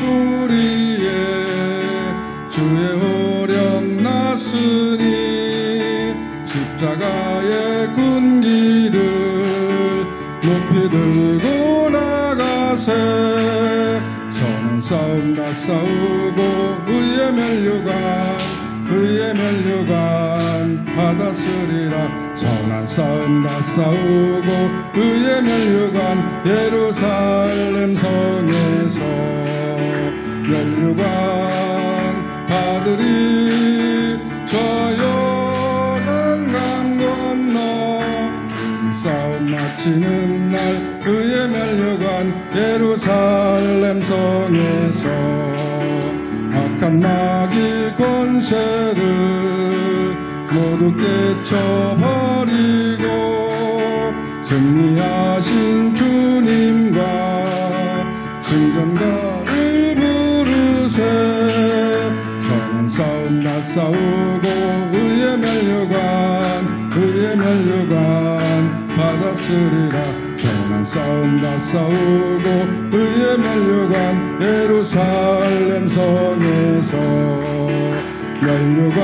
소리에 주의 오령 났으니 십자가의 군기를 높이 들고 나가세. 선은 싸움 나 싸우고 의의 멸류관 의의 멸류관 받았으리라. 선한 싸움 나 싸우고 의의 멸류관 예루살렘 성에 서 멸류관 받으리 저 요단 강 건너. 싸움 마치는 날 그의 멸류관 예루살렘 성에서 악한 마귀 권세를 모두 깨쳐버리고 승리하신 주님과 승전가 싸움 다 싸우고 의의 멸류관 의의 멸류관 받았으리라. 선한 싸움 다 싸우고 의의 멸류관 예루살렘 성에서 멸류관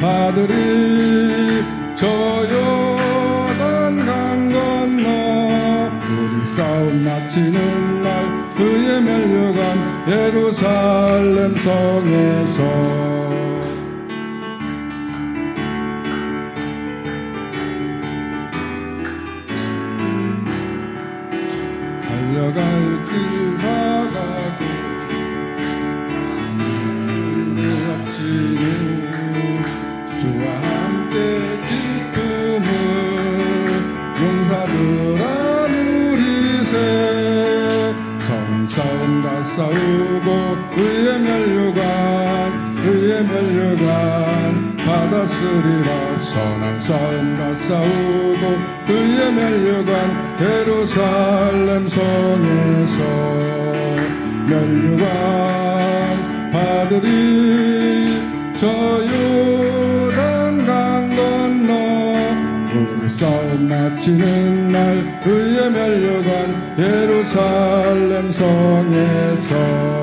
받으리. 저 요단 강 건너 우리 싸움 마치는 날 그의 멸류관 예루살렘 성에서. 달려갈 길 다가고 싸우고 의의 멸류관 의의 멸류관. 받았으리라 선한 싸움 다 싸우고 의의 멸류관 예루살렘 성에서 멸류관. 받으리 저요 싸움 마치는 날 의의 멸류관 예루살렘 성에서